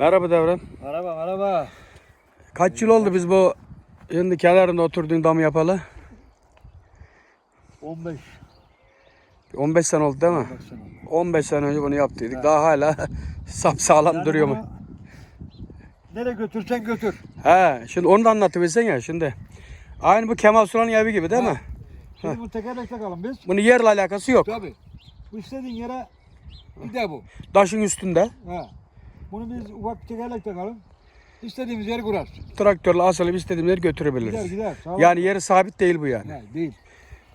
Merhaba Devran. Merhaba merhaba. Kaç yıl oldu biz bu şimdi kenarında oturduğun damı yapalı? 15. 15 sene oldu değil mi? 15 sene. 15 sene önce bunu yaptıydık. Daha hala sapsağlam Yani duruyor mu? Nereye götürsen götür. He, şimdi onu da anlatıversen ya şimdi. Aynı bu Kemal Sunal'ın evi gibi değil mi? Şimdi bu tekerlek takalım biz. Bunun yerle alakası yok. Tabii. Bu istediğin yere gider bu. Taşın üstünde Ha. Bunu biz ufak bir tekerlek takalım. İstediğimiz yeri kurarız. traktörle asılıp istediğimiz Gider götürebiliriz. gider. Sağlam. Yani yeri sabit değil bu yani. Ha, değil.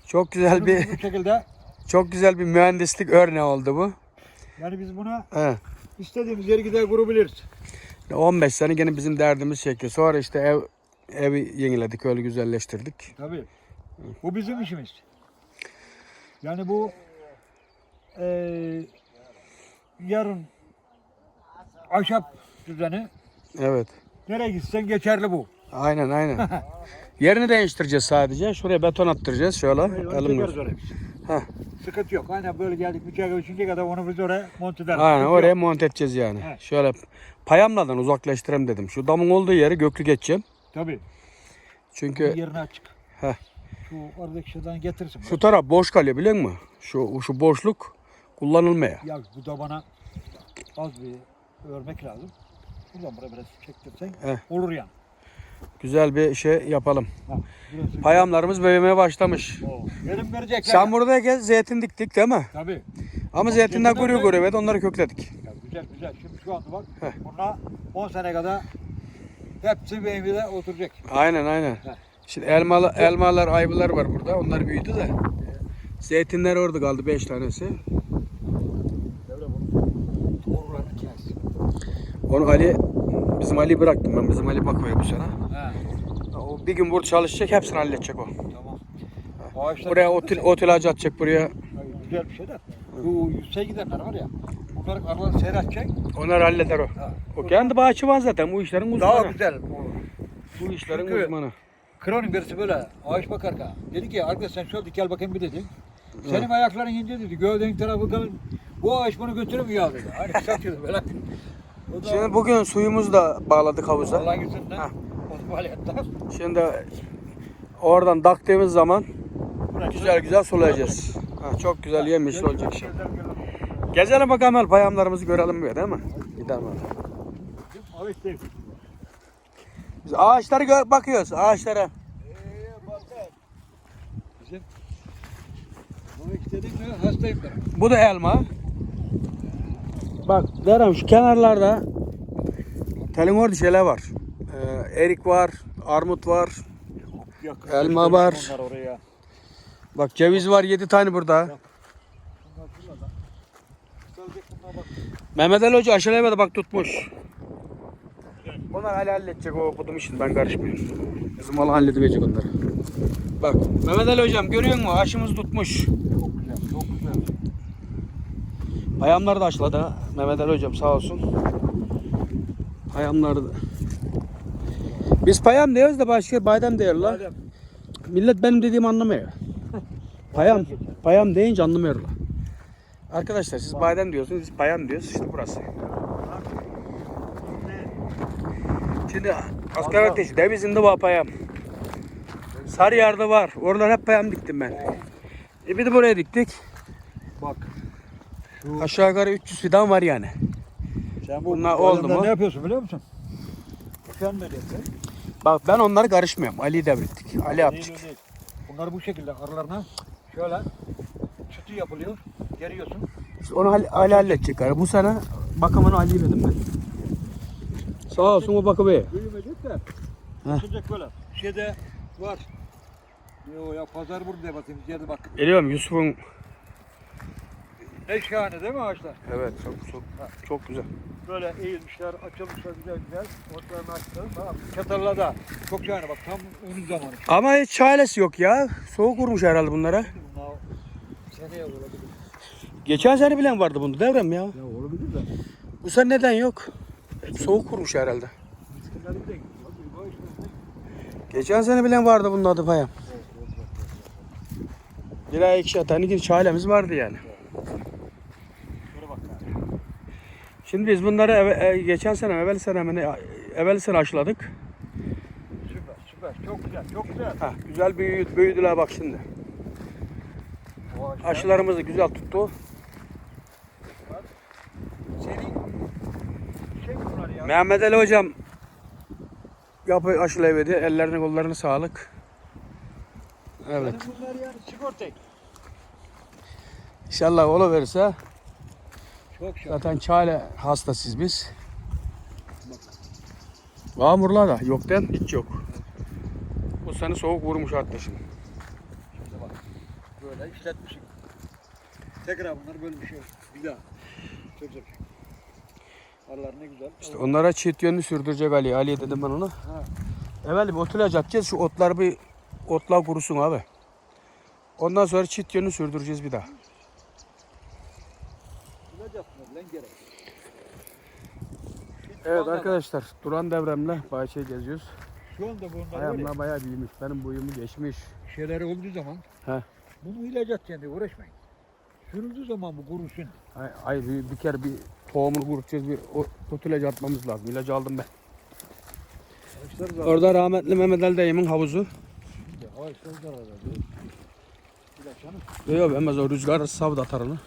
Çok güzel Bunu bir bu şekilde çok güzel bir mühendislik örneği oldu bu. yani biz buna He. istediğimiz yeri gider kurabiliriz. 15 sene gene bizim derdimiz çekti. Sonra işte ev evi yeniledik, öyle güzelleştirdik. Tabii. Bu bizim işimiz. Yani bu eee yarın ahşap düzeni Evet. nereye gitsen geçerli bu. Aynen aynen. Yerini değiştireceğiz sadece. Şuraya beton attıracağız şöyle. Elimle. Heh. Sıkıntı yok. Aynen böyle geldik bıçağı üçüncü kadar onu biz oraya monte ederiz. Aynen Sıkıntı oraya yok. monte edeceğiz yani. Evet. Şöyle payamladan uzaklaştırayım dedim. Şu damın olduğu yeri göklü geçeceğim. Tabii. Çünkü Yerine açık. Heh. Şu oradaki şeyden getirsin. şu taraf boş kalıyor biliyor musun? Şu, şu boşluk kullanılmaya. Ya bu da bana az bir örmek lazım. Buradan buraya biraz çektirsen Heh. olur yani. Güzel bir şey yapalım. Ha, burası- Payamlarımız büyümeye başlamış. Oo, Verim verecekler. Sen buradayken zeytin diktik değil mi? Tabii. Ama zeytinler Zeytinler kuruyor de- kuruyor. Evet onları kökledik. Ya güzel güzel. Şimdi şu anda bak. Heh. Bunlar 10 sene kadar hepsi evde oturacak. Aynen aynen. Heh. Şimdi elmalı, elmalar, ayvalar var burada. Onlar büyüdü de. Zeytinler orada kaldı 5 tanesi. Onu Ali, bizim Ali bıraktım ben. Bizim Ali bakıyor bu sene. He. O bir gün burada çalışacak, hepsini halledecek o. Tamam. Ağaçlar Buraya otel, otel ağacı atacak buraya. Ay, Güzel bir şey de. Bu yüksek gidenler var ya. Bunların aralarını seyredecek. Onları halleder o. Ha. O kendi bahçıvan zaten bu işlerin uzmanı. Daha güzel olur. Bu işlerin Çünkü- uzmanı. Kronik birisi böyle ağaç bakarken. Dedi ki arkadaş sen şöyle dik gel bakayım bir dedi. Senin ayakların ince dedi. Gövdenin tarafı kalın. Bu ağaç bunu götüremiyor dedi. Hani satıyordu böyle. Şimdi bugün suyumuzu da bağladık havuza. Allah'ın yüzünden. Faaliyetler. Şimdi oradan daktığımız zaman güzel güzel sulayacağız. Ha, çok güzel yemişli Gel- olacak şimdi. Gezelim bakalım el payamlarımızı görelim bir değil mi? Gidelim değil. Biz ağaçlara bakıyoruz ağaçlara. Ee. Bu da elma. Bak Derem şu kenarlarda telin orada şeyler var. Ee, erik var, armut var. Yok, Elma var. Bak ceviz var 7 tane burada. Mehmet Ali Hoca aşılayamadı bak tutmuş. Onlar Ali halledecek o budum işini ben karışmıyorum. Bizim Allah halledecek onları. Bak Mehmet Ali Hocam görüyor musun aşımız tutmuş. Çok güzel, çok güzel. Ayağımları da aşıladı ha. Mehmet Ali Hocam sağ olsun. Ayağımları da. Biz payam diyoruz da başka badem diyorlar. Madem Millet benim dediğimi anlamıyor. Payam, payam deyince anlamıyorlar. Arkadaşlar siz badem diyorsunuz, biz payam diyoruz. İşte burası. Şimdi asker ateşi, Devizinde var payam. Sarıyer'de var. Oralar hep payam diktim ben. E bir de buraya diktik. Şu, Aşağı yukarı 300 fidan var yani. sen bunlar bu oldu mu? Ne yapıyorsun biliyor musun? Sen diyorsun? Bak ben onları karışmıyorum. Ali'yi devrettik. Ali yaptık. Bunları bu şekilde aralarına şöyle sütü yapılıyor. Geriyorsun. İşte onu Ali, Ali halledecek. Yani. Bu sene bakımını Ali'ye verdim ben. Sağ olsun o bakımı. Büyümeyecek de. Açılacak böyle. Şeyde var. Yo ya pazar burada bakayım. Yerde bak. Geliyorum Yusuf'un. Ne şahane değil mi ağaçlar? Evet çok çok çok güzel. Böyle eğilmişler, açılmışlar güzel güzel. Otlarını açtım. Bak çatarlarda. Çok şahane bak tam önün zamanı. Ama hiç çaresi yok ya. Soğuk vurmuş herhalde bunlara. Bunlar seneye olabilir. Geçen sene bilen vardı bunda devrem ya. Ya olabilir de. Bu sene neden yok? Hep soğuk vurmuş herhalde. Geçen sene bilen vardı bunun adı payam. Bir ay iki tane gibi çaylemiz vardı yani. Şöyle bak. yani. Şimdi biz bunları eve- e, geçen sene, evvel sene mi ne- evvel sene aşıladık. Süper süper. Çok güzel çok güzel. Ha, güzel büyüdü, büyüdüler bak şimdi. O ağaçlar- Aşılarımız da güzel tuttu. Senin şey bunlar ya. Mehmet Ali hocam yapı aşılayıverdi. Ellerine kollarına sağlık. Evet. Bunlar yani sigorta. İnşallah oluverirse Çok şahane. zaten çare hastasıyız biz. Yağmurlar da yoktan hiç yok. Bu sene soğuk vurmuş arkadaşım. Şimdi bak. Böyle işletmişim. Tekrar bunlar böyle bir şey. Bir daha. Çok güzel. Allah ne güzel. İşte onlara çift yönlü sürdürecek Ali. Ali'ye dedim ben ona. Ha. Evvel bir otulaj atacağız. Şu otlar bir otlar kurusun abi. Ondan sonra çift yönlü sürdüreceğiz bir daha. Evet arkadaşlar Duran devremle bahçeyi geziyoruz. Şu anda bunlar böyle Ayağımlar bayağı büyümüş. Benim boyumu geçmiş. şeyleri olduğu zaman He. bunu atacaksın diye uğraşmayın. Sürüldüğü zaman bu kurusun. Ay, ay bir, bir kere bir tohumunu kurutacağız. Bir o, ot ilacı atmamız lazım. İlacı aldım ben. Orada rahmetli Mehmet Ali dayımın havuzu. Canım. Yok ben o rüzgar savda atar onu.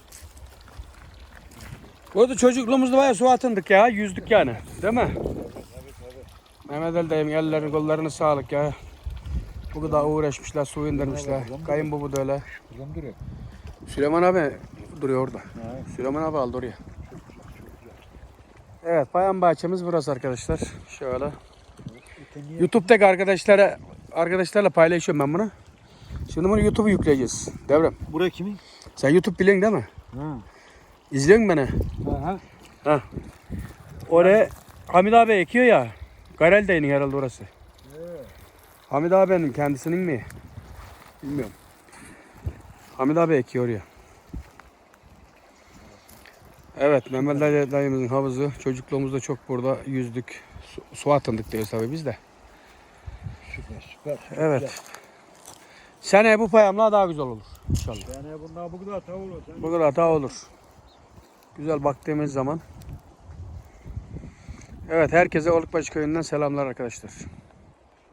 Orada çocukluğumuzda bayağı su atındık ya. Yüzdük yani. Değil mi? Mehmet Ali dayım ellerini kollarını sağlık ya. Bu kadar uğraşmışlar, su indirmişler. Kayınbaba da öyle. Buradan duruyor. Süleyman abi duruyor orada. Süleyman abi aldı oraya. Evet, bayan bahçemiz burası arkadaşlar. Şöyle. YouTube'daki arkadaşlara arkadaşlarla paylaşıyorum ben bunu. Şimdi bunu YouTube'a yükleyeceğiz. Devrem. Buraya kimin? Sen YouTube biliyorsun değil mi? Ha. İzliyor musun beni? Ha. Ha. Oraya Hamid abi ekiyor ya. Garel dayının herhalde orası. Evet. Hamid abinin kendisinin mi? Bilmiyorum. Hamid abi ekiyor oraya. Evet Mehmet Ali dayımızın havuzu. Çocukluğumuzda çok burada yüzdük. Su, su atındık diyoruz tabii biz de. Süper süper. Evet. Seneye bu payamla daha güzel olur inşallah. Yani bunlar bu kadar tavuk olur. Bu kadar daha olur. Güzel baktığımız zaman. Evet herkese Olukbaşı köyünden selamlar arkadaşlar.